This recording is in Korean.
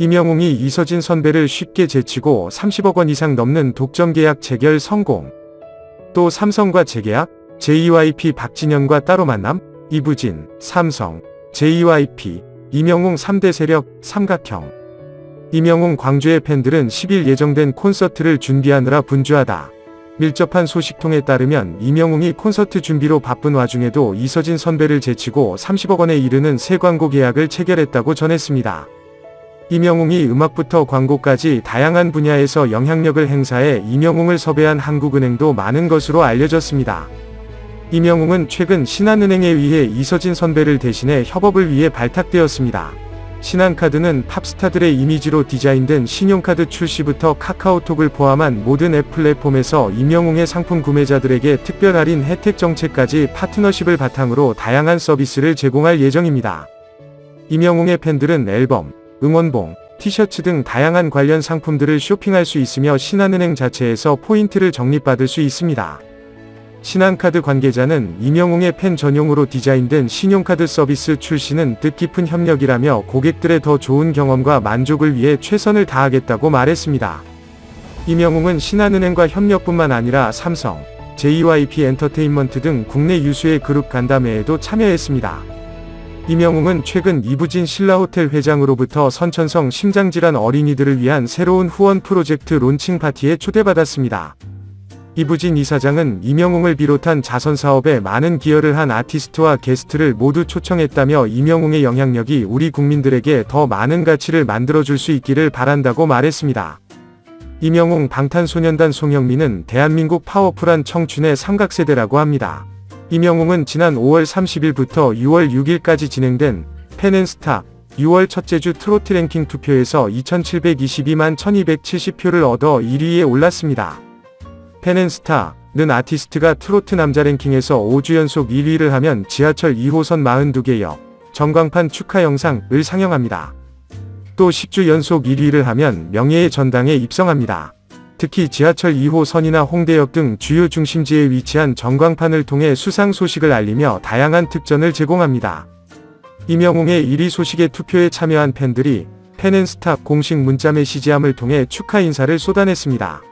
임영웅이 이서진 선배를 쉽게 제치고 30억 원 이상 넘는 독점 계약 재결 성공. 또 삼성과 재계약, JYP 박진영과 따로 만남, 이부진, 삼성, JYP, 임영웅 3대 세력, 삼각형. 임영웅 광주의 팬들은 10일 예정된 콘서트를 준비하느라 분주하다. 밀접한 소식통에 따르면 임영웅이 콘서트 준비로 바쁜 와중에도 이서진 선배를 제치고 30억 원에 이르는 새 광고 계약을 체결했다고 전했습니다. 임영웅이 음악부터 광고까지 다양한 분야에서 영향력을 행사해 임영웅을 섭외한 한국은행도 많은 것으로 알려졌습니다. 임영웅은 최근 신한은행에 의해 이서진 선배를 대신해 협업을 위해 발탁되었습니다. 신한카드는 팝스타들의 이미지로 디자인된 신용카드 출시부터 카카오톡을 포함한 모든 앱 플랫폼에서 임영웅의 상품 구매자들에게 특별 할인 혜택 정책까지 파트너십을 바탕으로 다양한 서비스를 제공할 예정입니다. 임영웅의 팬들은 앨범, 응원봉, 티셔츠 등 다양한 관련 상품들을 쇼핑할 수 있으며 신한은행 자체에서 포인트를 적립받을 수 있습니다. 신한카드 관계자는 임영웅의 팬 전용으로 디자인된 신용카드 서비스 출시는 뜻깊은 협력이라며 고객들의 더 좋은 경험과 만족을 위해 최선을 다하겠다고 말했습니다. 임영웅은 신한은행과 협력뿐만 아니라 삼성, JYP 엔터테인먼트 등 국내 유수의 그룹 간담회에도 참여했습니다. 임영웅은 최근 이부진 신라호텔 회장으로부터 선천성 심장질환 어린이들을 위한 새로운 후원 프로젝트 론칭 파티에 초대받았습니다. 이부진 이사장은 임영웅을 비롯한 자선 사업에 많은 기여를 한 아티스트와 게스트를 모두 초청했다며 임영웅의 영향력이 우리 국민들에게 더 많은 가치를 만들어줄 수 있기를 바란다고 말했습니다. 임영웅 방탄소년단 송영민은 대한민국 파워풀한 청춘의 삼각세대라고 합니다. 임영웅은 지난 5월 30일부터 6월 6일까지 진행된 팬앤스타 6월 첫째 주 트로트 랭킹 투표에서 2722만 1270표를 얻어 1위에 올랐습니다. 팬앤스타는 아티스트가 트로트 남자 랭킹에서 5주 연속 1위를 하면 지하철 2호선 42개 역 전광판 축하 영상을 상영합니다. 또 10주 연속 1위를 하면 명예의 전당에 입성합니다. 특히 지하철 2호 선이나 홍대역 등 주요 중심지에 위치한 전광판을 통해 수상 소식을 알리며 다양한 특전을 제공합니다. 임영웅의 1위 소식에 투표에 참여한 팬들이 팬앤스타 공식 문자 메시지함을 통해 축하 인사를 쏟아냈습니다.